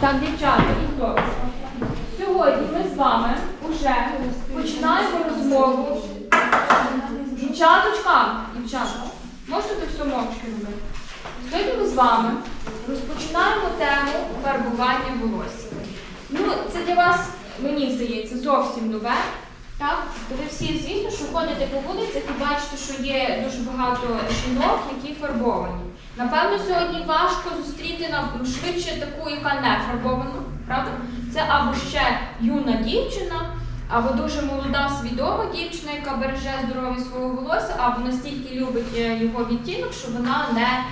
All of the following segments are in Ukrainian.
Так, дівчата і хлопці. Сьогодні ми з вами вже починаємо розмову. Дівчаточка, дівчатка, можете тут все мовчки робити? Сьогодні ми з вами розпочинаємо тему фарбування волосся. Ну, це для вас, мені здається, зовсім нове. Так, ви всі, звісно, що ходите по вулицях і бачите, що є дуже багато жінок, які фарбовані. Напевно, сьогодні важко зустріти нам швидше таку, яка не фарбована, правда? Це або ще юна дівчина, або дуже молода, свідома дівчина, яка береже здоров'я свого волосся, або настільки любить е, його відтінок, що вона не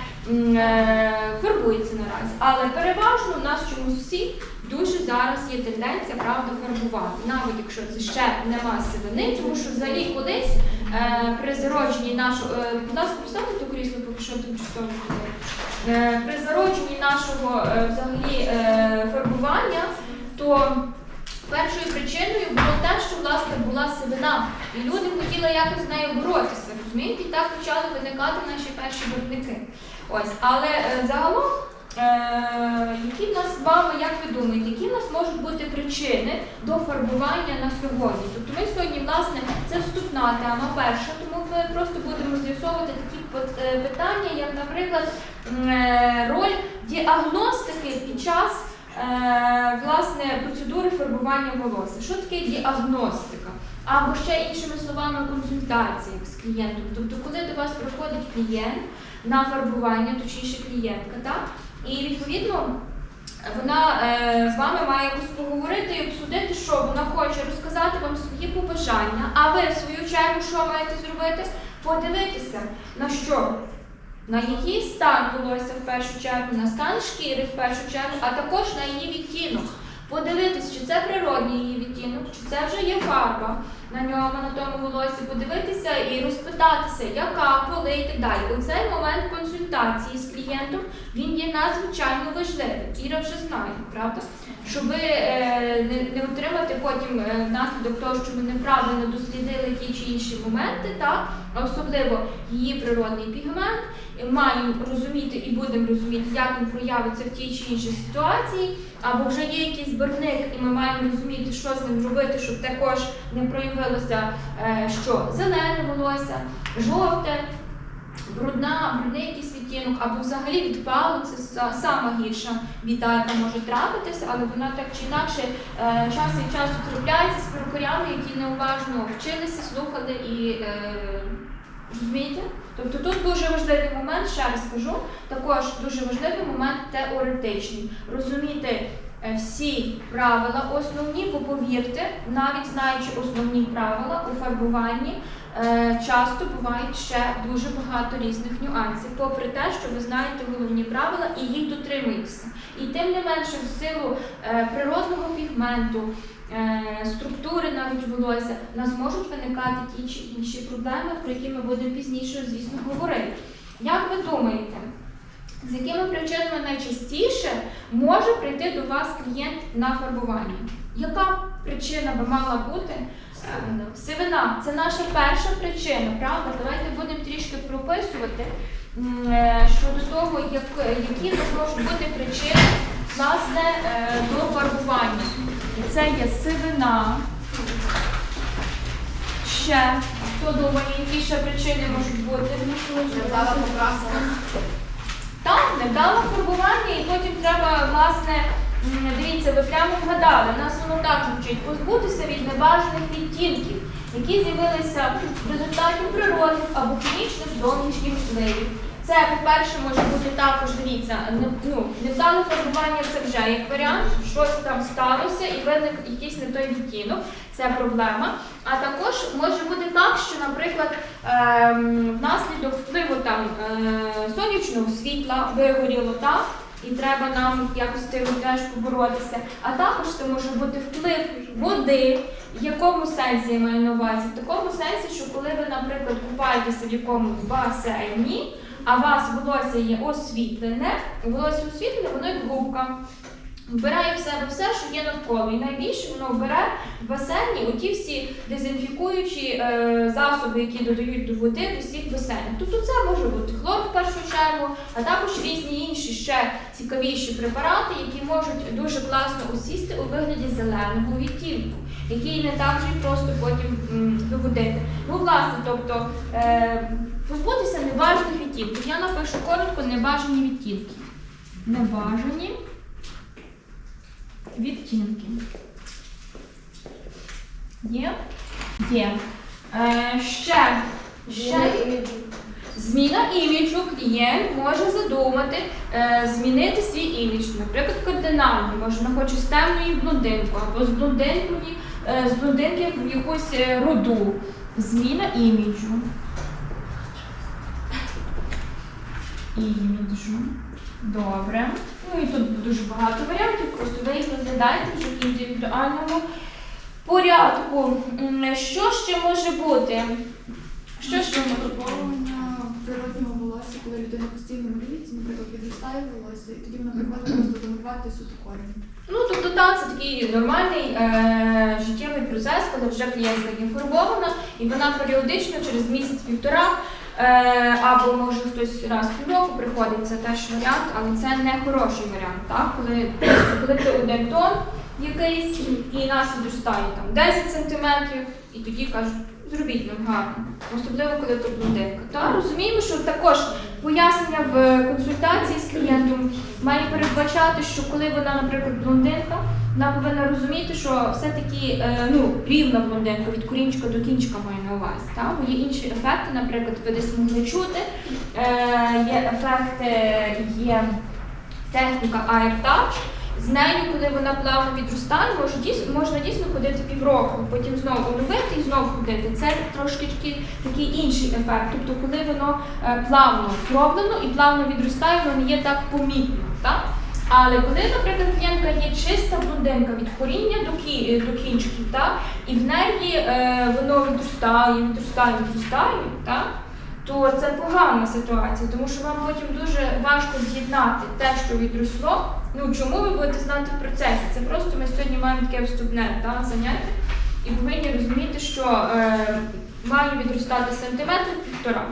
е, фарбується наразі. Але переважно у нас чомусь всі дуже зараз є тенденція правда фарбувати, навіть якщо це ще нема сивини, тому що взагалі колись при зародженні нашого, е, будь ласка, поставте крісло, поки що тимчасово. Е, при зародженні нашого е, взагалі е, фарбування, то першою причиною було те, що власне була сивина, і люди хотіли якось з нею боротися. Розумієте, і так почали виникати наші перші барвники. Ось, але е, загалом. Е, які в нас з як ви думаєте, які в нас можуть бути причини до фарбування на сьогодні? Тобто ми сьогодні, власне, це вступна тема перша, тому ми просто будемо з'ясовувати такі е, питання, як, наприклад, е, роль діагностики під час власне процедури фарбування волосся. Що таке діагностика? Або ще іншими словами, консультація з клієнтом. Тобто, коли до вас приходить клієнт на фарбування, точніше клієнтка, так? І відповідно вона е, з вами має поговорити і обсудити, що вона хоче розказати вам свої побажання, а ви в свою чергу що маєте зробити? Подивитися на що? На її стан волосся в першу чергу, на стан шкіри в першу чергу, а також на її відтінок. Подивитися, чи це природній її відтінок, чи це вже є фарба на ньому, на тому волосі, подивитися і розпитатися, яка, коли і так далі. У цей момент консультації з клієнтом він є надзвичайно важливий. Іра вже знає, правда? Щоб е, не, отримати потім е, внаслідок того, що ми неправильно дослідили ті чи інші моменти, так? особливо її природний пігмент, маємо розуміти і будемо розуміти, як він проявиться в тій чи іншій ситуації, або вже є якийсь барвник, і ми маємо розуміти, що з ним робити, щоб також не проявилося е, що зелене волосся, жовте, брудна, брудний якийсь відтінок, або взагалі відпало, це са- сама гірша біда, яка може трапитися, але вона так чи інакше е, час від часу трапляється з перукарями, які неуважно вчилися, слухали і е, розумієте? Тобто тут дуже важливий момент, ще раз скажу, також дуже важливий момент теоретичний. Розуміти е, всі правила основні, бо повірте, навіть знаючи основні правила у фарбуванні, е, часто бувають ще дуже багато різних нюансів, попри те, що ви знаєте головні правила і їх дотримуєтеся. І тим не менше, в силу е, природного пігменту, структури навіть волосся, у нас можуть виникати ті чи інші проблеми, про які ми будемо пізніше, звісно, говорити. Як ви думаєте, з якими причинами найчастіше може прийти до вас клієнт на фарбування? Яка причина би мала бути? Е, Сивина це наша перша причина, правда? Давайте будемо трішки прописувати е, щодо того, як, які можуть бути причини власне е, до фарбування. Це є сивина. Ще хто думає, які ще причини можуть бути? Невдала покраска. Так, невдале фарбування, і потім треба, власне, дивіться, ви прямо вгадали, у нас воно так звучить, позбутися від небажаних відтінків, які з'явилися в результаті природних або хімічних зовнішніх впливів. Це, по-перше, може бути також, дивіться, ну, невдале фарбування це вже як варіант, щось там сталося і виник якийсь не той відтінок, це проблема. А також може бути так, що, наприклад, ем, внаслідок впливу там е, сонячного світла вигоріло так, і треба нам якось з цим теж поборотися. А також це може бути вплив води. В якому сенсі я маю на увазі? В такому сенсі, що коли ви, наприклад, купаєтеся в якомусь басейні, а у вас волосся є освітлене, волосся освітлене, воно як губка. Вбирає в себе все, що є навколо. І найбільше воно бере в басейні оті всі дезінфікуючі е, засоби, які додають до води в усіх басейнах. Тобто це може бути хлор в першу чергу, а також різні інші ще цікавіші препарати, які можуть дуже класно осісти у вигляді зеленого відтінку, який не так же просто потім м, виводити. Ну, власне, тобто е, позбутися небажаних відтінків. Я напишу коротко небажані відтінки. Небажані відтінки. Є? Є. Е, ще. Ще зміна іміджу клієнт може задумати е, змінити свій імідж, наприклад, кардинально. Може, вона хоче з темної блондинку або з блондинкою, е, з блондинки в якусь е, руду. Зміна іміджу. Іміджу. Добре. Ну і тут дуже багато варіантів, просто ви їх розглядаєте вже в індивідуальному порядку. Що ще може бути? Що ще може бути? Природнього волосся, коли людина постійно мріється, наприклад, відростає волосся, і тоді вона приходить просто замивати суто корінь. Ну, тобто, так, це такий нормальний е- життєвий процес, коли вже клієнтка є фарбована, і вона періодично через місяць-півтора, або може хтось раз в півроку приходить, це теж варіант, але це не хороший варіант, так? Коли, коли це один тон якийсь, і нас відростає там 10 сантиметрів, і тоді кажуть, зробіть нам гарно. Особливо, коли то блондинка. Та розуміємо, що також пояснення в консультації з клієнтом має передбачати, що коли вона, наприклад, блондинка, вона повинна розуміти, що все-таки е, ну, рівна блондинка від корінчика до кінчика має на увазі. Та? Бо є інші ефекти, наприклад, ви десь могли чути. Е, є ефекти, є техніка Air Touch. З нею, коли вона плавно відростає, може, дійсно, можна дійсно ходити півроку, потім знову оновити і знову ходити. Це трошки такий інший ефект. Тобто, коли воно е, плавно зроблено і плавно відростає, воно не є так помітно. Так? Але коли, наприклад, клієнтка є чиста блондинка від коріння до, кі, до кінчиків, так? і в неї е, воно відростає, відростає, відростає, так? то це погана ситуація, тому що вам потім дуже важко з'єднати те, що відросло. Ну чому ви будете знати в процесі? Це просто ми сьогодні маємо таке вступне та, заняття і повинні розуміти, що е, має відростати сантиметр півтора.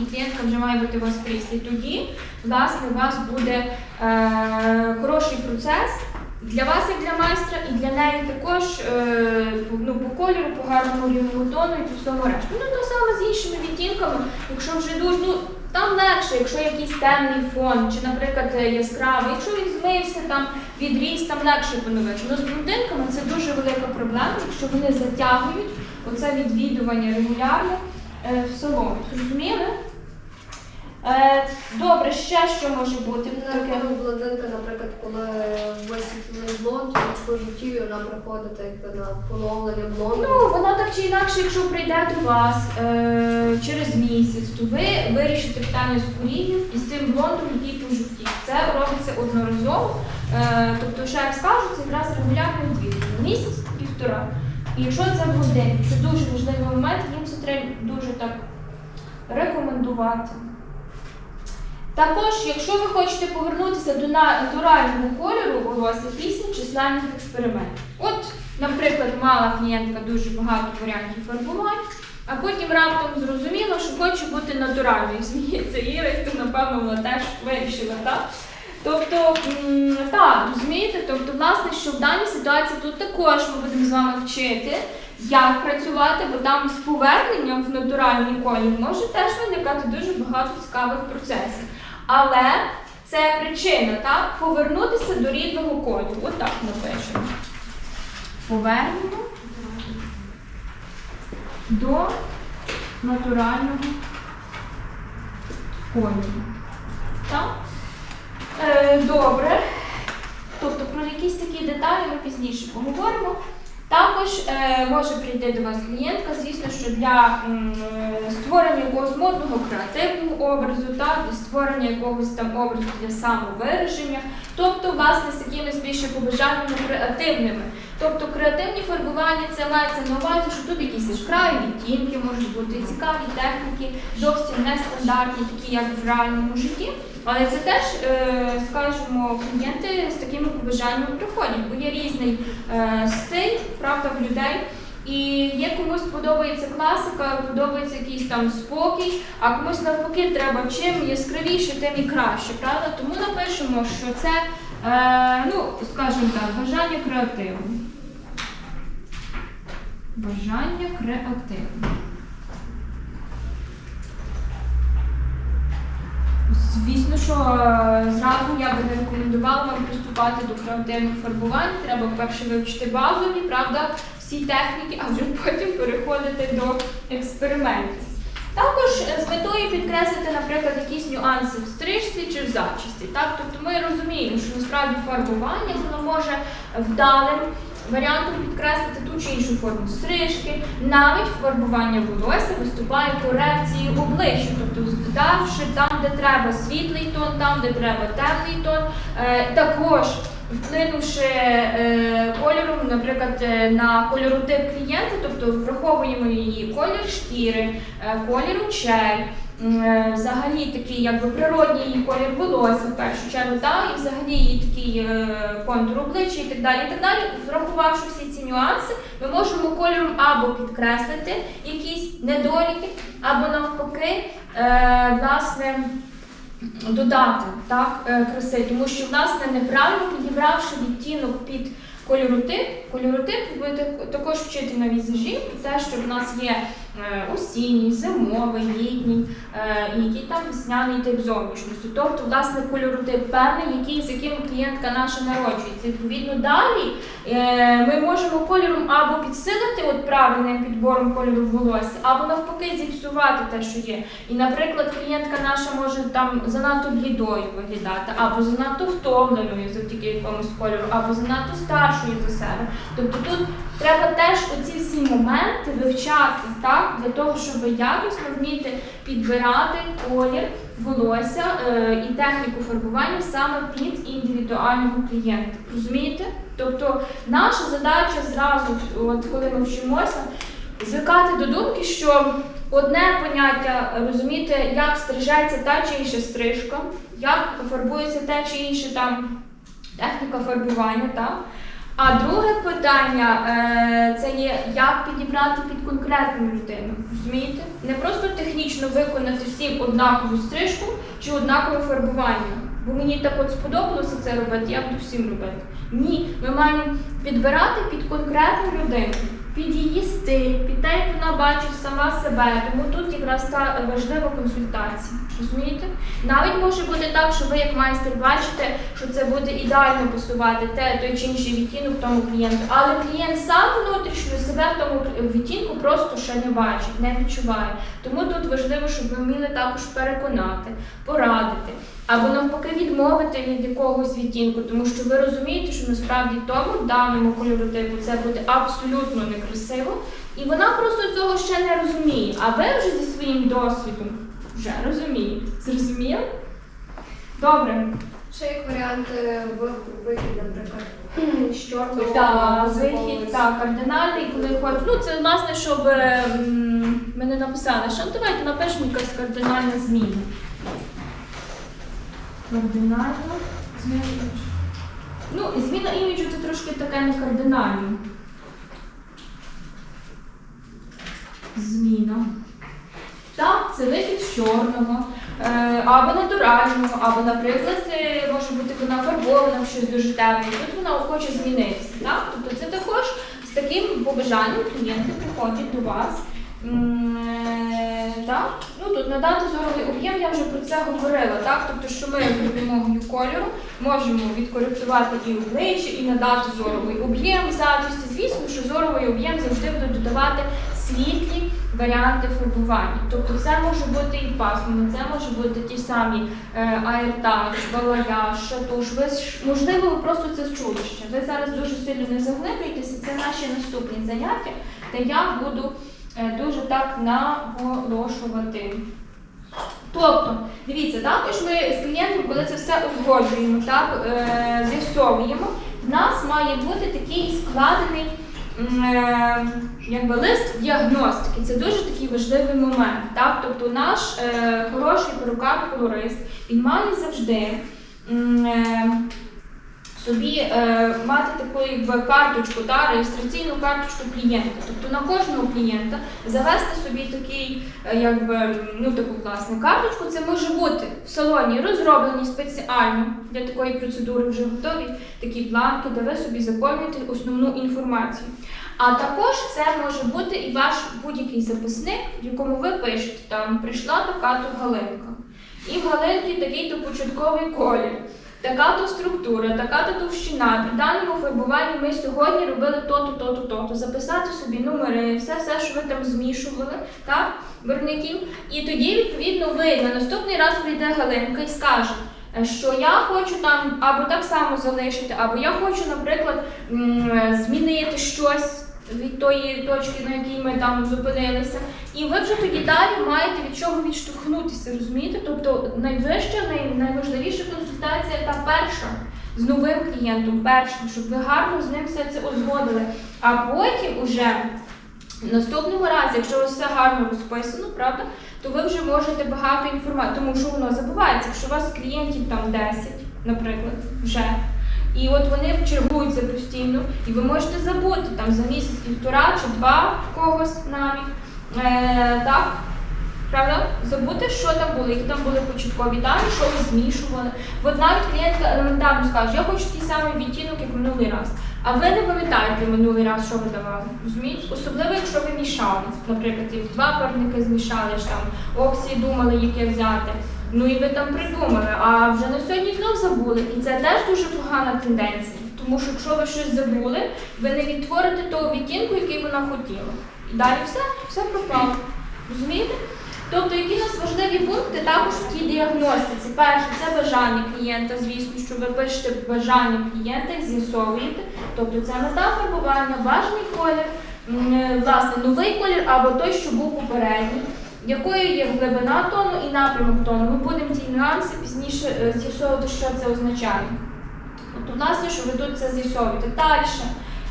І клієнтка вже має бути у вас кріслі. Тоді, власне, у вас буде е, хороший процес для вас, як для майстра, і для неї також е, ну, по кольору, по гарному рівному тону і по всьому решту. Ну, то саме з іншими відтінками, якщо вже дуже, ну, там легше, якщо якийсь темний фон, чи, наприклад, е, яскравий, якщо він змився, там відріс, там легше поновити. Ну, з блондинками це дуже велика проблема, якщо вони затягують оце відвідування регулярно е, в салон. Зрозуміли? Е, добре, ще що може бути таке? Блондинка, наприклад, коли висвітлений блонд, по життю вона приходить якби на поновлення блонду. Ну, вона так чи інакше, якщо прийде до вас е, через місяць, то ви вирішите питання з курінням і з тим блондом, який пожовтів. Це робиться одноразово. Е, тобто, ще як скажу, це якраз регулярне відвідування. Місяць, півтора. І якщо це блондин, це дуже важливий момент, їм це треба дуже так рекомендувати. Також, якщо ви хочете повернутися до натурального кольору волосся після численних експериментів. От, наприклад, мала клієнтка дуже багато варіантів фарбувань, а потім раптом зрозуміла, що хоче бути натуральною. Зміється Іра, то, напевно, вона теж вирішила, так? Тобто, так, розумієте, тобто, власне, що в даній ситуації тут також ми будемо з вами вчити, як працювати, бо там з поверненням в натуральний колір може теж виникати дуже багато цікавих процесів. Але це причина, так? Повернутися до рідного кольору. Отак напишемо. Повернемо до натурального кольору. Так? Е, добре. Тобто про якісь такі деталі ми пізніше поговоримо. Також е, може прийти до вас клієнтка, звісно, що для м, е, створення якогось модного креативного образу, так, для створення якогось там образу для самовираження, тобто, власне, з якимись більше побажаннями креативними. Тобто креативні фарбування це мається на увазі, що тут якісь яскраві відтінки можуть бути, цікаві техніки, зовсім нестандартні, такі як в реальному житті. Але це теж, е, скажімо, клієнти з такими побажаннями приходять, бо є різний е, стиль, правда, в людей. І є комусь подобається класика, подобається якийсь там спокій, а комусь навпаки треба чим яскравіше, тим і краще, правда? Тому напишемо, що це, е, ну, скажімо так, бажання креативу. Бажання креативу. Звісно, що е, зразу я би не рекомендувала вам приступати до креативних фарбувань. Треба перше вивчити базові, правда, всі техніки, а вже потім переходити до експериментів. Також е, з метою підкреслити, наприклад, якісь нюанси в стрижці чи в зачісті. Так? Тобто ми розуміємо, що насправді фарбування воно може вдалим варіантом підкреслити ту чи іншу форму стрижки, навіть фарбування волосся виступає корекцією обличчя, тобто додавши там, де треба світлий тон, там, де треба темний тон, Е, також вплинувши е, кольором, наприклад, е, на кольоротип клієнта, тобто враховуємо її колір шкіри, колір очей. Е, Взагалі такий якби природній колір волосся в першу чергу, та, і взагалі її такий е, контур обличчя і так далі. І так далі. Врахувавши всі ці нюанси, ми можемо кольором або підкреслити якісь недоліки, або навпаки, е, власне, додати так, краси, тому що власне неправильно підібравши відтінок під кольоротип, кольоротип ви також вчити на візажі те, що в нас є осінній, зимовий, літній е, який там весняний тип зовнішності. Тобто, власне, кольоротип певний, який, з яким клієнтка наша народжується. Відповідно, далі е, ми можемо кольором або підсилити от правильним підбором кольору волосся, або навпаки зіпсувати те, що є. І, наприклад, клієнтка наша може там занадто блідою виглядати, або занадто втомленою завдяки якомусь кольору, або занадто старшою за себе. Тобто тут треба теж оці всі моменти вивчати так, для того, щоб якісно вміти підбирати колір волосся е, і техніку фарбування саме під індивідуального клієнта. Розумієте? Тобто наша задача зразу, от коли ми вчимося, звикати до думки, що одне поняття розуміти, як стрижеться та чи інша стрижка, як фарбується те чи інше там техніка фарбування, так? А друге питання е, це є як підібрати під конкретну людину. Розумієте? Не просто технічно виконати всім однакову стрижку чи однакове фарбування. Бо мені так от сподобалося це робити, я буду всім робити. Ні, ми маємо підбирати під конкретну людину, під її стиль, під те, як вона бачить сама себе. Тому тут якраз та важлива консультація. Розумієте? Навіть може бути так, що ви як майстер бачите, що це буде ідеально пасувати те, той чи інший відтінок тому клієнту. Але клієнт сам внутрішньо себе в тому відтінку просто ще не бачить, не відчуває. Тому тут важливо, щоб ви вміли також переконати, порадити. Або навпаки відмовити від якогось відтінку, тому що ви розумієте, що насправді тому даному кольоротипу це буде абсолютно некрасиво, і вона просто цього ще не розуміє. А ви вже зі своїм досвідом вже розумієте. Зрозуміли? Добре. Ще як варіанти вихід, наприклад, з чорного Так, вихід так, кардинальний, коли хоч. Ну, це власне, щоб ем, ми не написали, що ну, давайте напишемо якась кардинальна зміна. Кардинальна зміна. Ну, зміна іміджу це трошки таке не кардинально. Зміна. Так, це вихід з чорного, е, або натурального, або, наприклад, е, може бути вона фарбована щось дуже темне. Тут вона хоче змінитися. Так? Тобто це також з таким побажанням клієнти приходять до вас. Е, Так? Ну, тут надати зоровий об'єм, я вже про це говорила, так? Тобто, що ми за допомогою кольору можемо відкоректувати і обличчя, і надати зоровий об'єм в зачісті. Звісно, що зоровий об'єм завжди буде додавати світлі варіанти фарбування. Тобто це може бути і пасмурно, це може бути ті самі е, аертаж, балаяж, шатуш. Ви ж- можливо, ви просто це чули ще. Ви зараз дуже сильно не заглиблюєтеся, це наші наступні заняття, де я буду дуже так наголошувати. Тобто, дивіться, також ми з клієнтом, коли це все узгоджуємо, так, е, з'ясовуємо, в нас має бути такий складений е, якби лист діагностики. Це дуже такий важливий момент. Так? Тобто наш е, хороший перукар-колорист він має завжди. е, собі е, мати таку карточку, та, реєстраційну карточку клієнта. Тобто на кожного клієнта завести собі такий, е, якби, ну, таку власне карточку. Це може бути в салоні розроблені спеціально для такої процедури, вже готові такі бланки, де ви собі заповнюєте основну інформацію. А також це може бути і ваш будь-який записник, в якому ви пишете, там прийшла така-то галинка. І в галинки такий-то початковий колір. Така-то структура, така-то товщина. При даному фарбуванні ми сьогодні робили то-то, то-то, то-то. Записати собі номери, все, все, що ви там змішували, так, барвників. І тоді, відповідно, ви на наступний раз прийде Галинка і скаже, е, що я хочу там або так само залишити, або я хочу, наприклад, змінити щось від тої точки, на якій ми там зупинилися. І ви вже тоді далі маєте від чого відштовхнутися, розумієте? Тобто найвища, най, найважливіша консультація та перша з новим клієнтом, першим, щоб ви гарно з ним все це узгодили. А потім уже в наступному разі, якщо у вас все гарно розписано, правда, то ви вже можете багато інформації, тому що воно забувається. Якщо у вас клієнтів там 10, наприклад, вже. І от вони чергуються постійно, і ви можете забути там за місяць півтора чи два когось навіть. Е, так? Правда? Забути, що там було, які там були початкові дані, що ви змішували. От навіть клієнтка елементарно скаже, я хочу такий самий відтінок, як минулий раз. А ви не пам'ятаєте минулий раз, що ви давали. Розумієте? Особливо, якщо ви мішали. Наприклад, два парники змішали ж там, опції думали, яке взяти. Ну і ви там придумали, а вже на сьогодні знов забули. І це теж дуже погана тенденція. Тому що якщо ви щось забули, ви не відтворите того відтінку, який вона хотіла. І далі все, все пропало. Розумієте? Тобто, які у нас важливі пункти також в тій діагностиці. Перше, це бажання клієнта, звісно, що ви пишете бажання клієнта і з'ясовуєте. Тобто це мета фарбування, бажаний колір, е, власне, новий колір або той, що був попередній, якою є глибина тону і напрямок тону. Ми будемо ці нюанси пізніше е, з'ясовувати, що це означає. Тобто, власне, що ви тут це з'ясовуєте. Далі.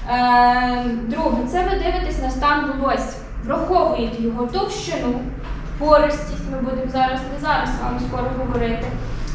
Е, друге, це ви дивитесь на стан волосся, враховуєте його товщину, пористість, ми будемо зараз не зараз з скоро говорити.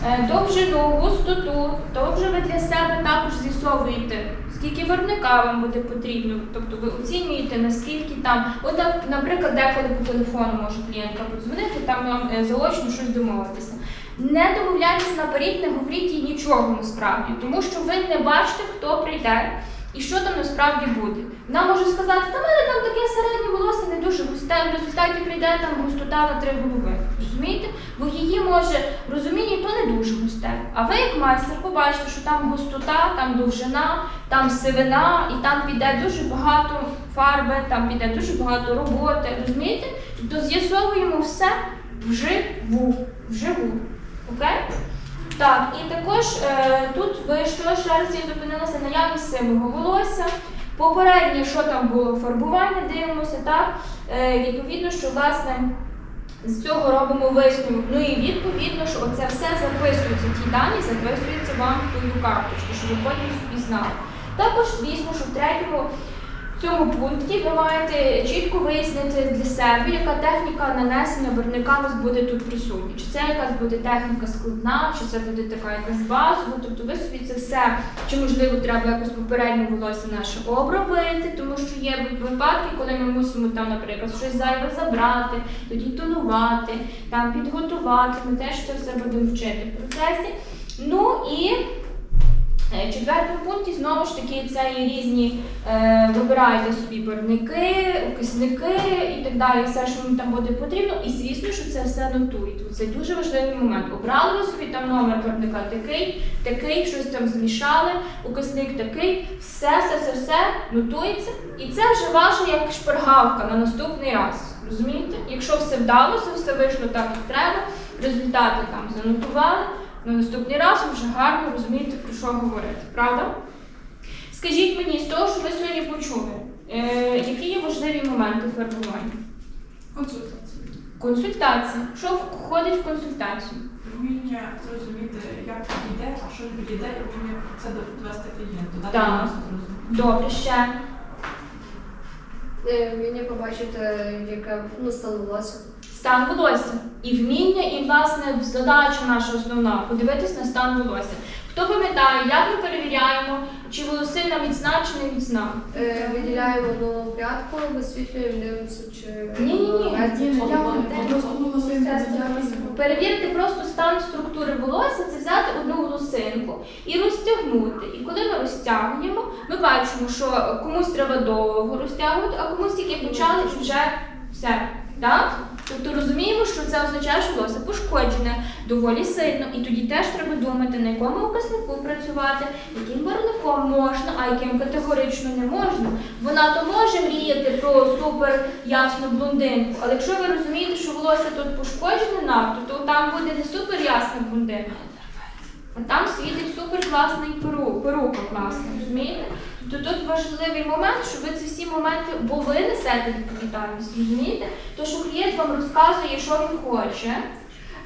е, Довжину, густоту, то вже ви для себе також з'ясовуєте, скільки виробника вам буде потрібно. Тобто ви оцінюєте, наскільки там, от, наприклад, деколи по телефону може клієнтка подзвонити, там вам е, заочно щось домовитися. Не домовляйтесь наперед, не говоріть їй нічого насправді, тому що ви не бачите, хто прийде і що там насправді буде. Вона може сказати, та мене там таке середнє волосся не дуже густе, в результаті прийде там густота на три голови. Розумієте? Бо її може розуміння то не дуже густе. А ви, як майстер, побачите, що там густота, там довжина, там сивина, і там піде дуже багато фарби, там піде дуже багато роботи. Розумієте? Тобто з'ясовуємо все вживу. Вживу. Окей? Так, і також е, тут ви що ще раз я зупинилася наявність сивого волосся. Попереднє, що там було фарбування, дивимося, так? Е, відповідно, що власне з цього робимо висновок. Ну і відповідно, що оце все записується, ті дані записуються вам в ту карточку, щоб ви потім собі знали. Також, звісно, що в третьому в цьому пункті ви маєте чітко вияснити для себе, яка техніка нанесення барвника у вас буде тут присутня. Чи це якась буде техніка складна, чи це буде така якась базова. Тобто ви собі це все, чи можливо треба якось попереднє волосся наше обробити, тому що є випадки, коли ми мусимо там, наприклад, щось зайве забрати, тоді тонувати, там підготувати. Ми теж це все будемо вчити в процесі. Ну і В четвертому пункті знову ж таки це є різні, е, вибираєте собі барвники, окисники і так далі, все, що вам там буде потрібно. І звісно, що це все нотуєте. Це дуже важливий момент. Обрали ви собі там номер барвника такий, такий, щось там змішали, окисник такий, все, все, все, все нотується. І це вже ваша як шпаргалка на наступний раз. Розумієте? Якщо все вдалося, все вийшло так, як треба, результати там занотували. На наступний раз ви вже гарно розумієте, про що говорити, правда? Скажіть мені, з того, що ви сьогодні почули, е, які є важливі моменти фарбування? Консультація. Консультація. Що входить в консультацію? Вміння зрозуміти, як підійде, а що не підійде, і вміння це довести клієнту. дати Так. йому зрозуміти. Добре, ще. Е, Вміння побачити, яке ну, стан волосся. Стан волосся. І вміння, і власне задача наша основна подивитись на стан волосся. Хто пам'ятає, як ми перевіряємо, чи волосина міцна чи не міцна? Е, Виділяємо одну прядку, висвітлюємо, дивимося, чи. Ні, ні. волосинка. Перевірити просто стан структури волосся це взяти одну волосинку і розтягнути. І коли ми розтягуємо, ми бачимо, що комусь треба довго розтягувати, а комусь тільки почали вже все. Так? Тобто розуміємо, що це означає, що волосся пошкоджене доволі сильно, і тоді теж треба думати, на якому показнику працювати, яким барвником можна, а яким категорично не можна. Вона то може мріяти про супер ясну блондинку, але якщо ви розумієте, що волосся тут пошкоджене надто, то там буде не супер ясна блондинка. А там світить супер класний перу, перука класна, розумієте? Тобто тут важливий момент, що ви ці всі моменти, бо ви несете відповідальність, розумієте? То, що клієнт вам розказує, що він хоче,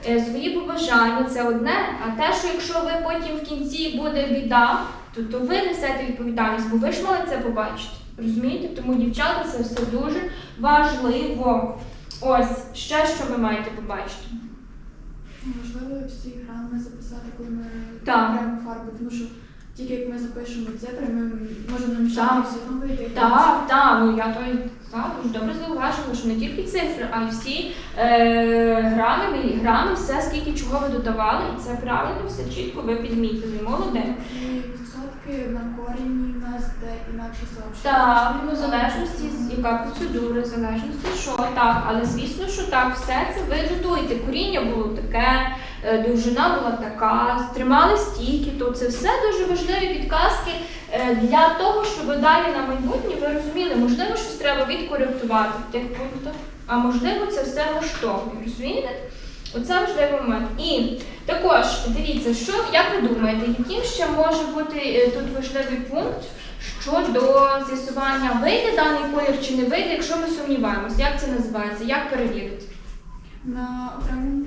е, свої побажання це одне, а те, що якщо ви потім в кінці буде біда, то, то ви несете відповідальність, бо ви ж мали це побачити. Розумієте? Тому, дівчата, це все дуже важливо. Ось ще що ви маєте побачити. Можливо, всі грами записати, коли ми Так. беремо фарби, тому що тільки як ми запишемо цифри, ми можемо намішати Так. одно вийде. Так, так, ну я то й так, дуже добре зауважила, що не тільки цифри, а й всі е, грами, міліграми, все, скільки чого ви додавали, і це правильно, все чітко ви підмітили. Молодець. І на корінні в нас де інакше слабше. Так, ну в залежності, з- яка процедура, в залежності що, так, але звісно, що так, все це ви додуєте. Коріння було таке, е, довжина була така, тримали стійки, то це все дуже важливі підказки е, для того, щоб далі на майбутнє ви розуміли, можливо, щось треба відкоректувати в тих пунктах, а можливо, це все влаштовує. Розумієте? Оце важливий момент. І також дивіться, що як ви думаєте, яким ще може бути е, тут важливий пункт щодо з'ясування, вийде даний колір чи не вийде, якщо ми сумніваємося, як це називається, як перевірити? На окремому.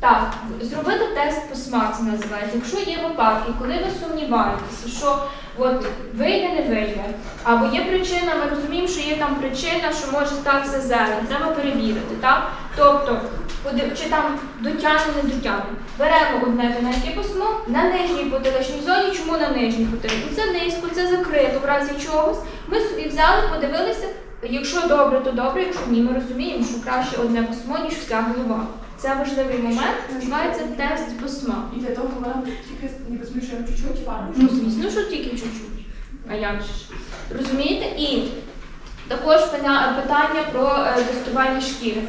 Так, зробити тест по смак це називається. Якщо є випадки, коли ви сумніваєтеся, що от вийде, не вийде, або є причина, ми розуміємо, що є там причина, що може статися зелень, треба перевірити, так? Тобто, подив- чи там дотягне, не дотягне. Беремо одне тоненьке письмо на нижній потиличній зоні. Чому на нижній потиличній? Це низько, це закрито в разі чогось. Ми собі взяли, подивилися. Якщо добре, то добре, якщо ні, ми розуміємо, що краще одне письмо, ніж вся голова. Це важливий момент, називається тест письма. І для того вона тільки ніби змішуємо чуть-чуть фарбу. Ну, звісно, що тільки чуть-чуть. А як же ж? Розумієте? І також питання про е, тестування шкіри.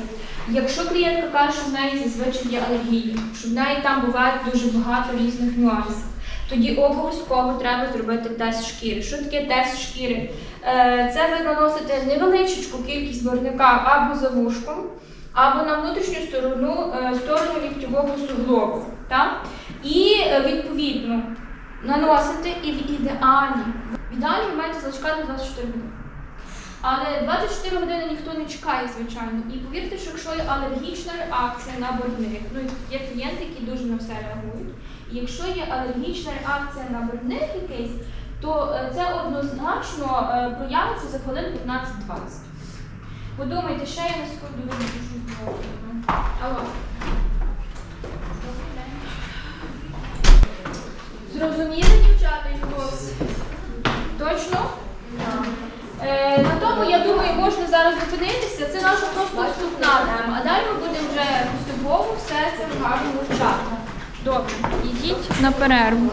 Якщо клієнтка каже, що в неї зазвичай є алергія, що в неї там буває дуже багато різних нюансів, тоді обов'язково треба зробити тест шкіри. Що таке тест шкіри? Е, Це ви наносите невеличку кількість барвника або за вушком, або на внутрішню сторону, е, сторону ліктьового суглобу. І е, відповідно наносити і в ідеалі. В ідеалі маєте зачекати 24 години. Але 24 години ніхто не чекає, звичайно. І повірте, що якщо є алергічна реакція на барвник, ну є клієнти, які дуже на все реагують. І якщо є алергічна реакція на барвник якийсь, то е, це однозначно е, проявиться за хвилин 15-20. Подумайте, ще я не сходу виключу. Алло. Зрозуміли, дівчата і? Точно? Е, на тому, я думаю, можна зараз зупинитися. Це наша просто вступна тема. А далі ми будемо вже поступово все це гарно вивчати. Добре, йдіть на перерву.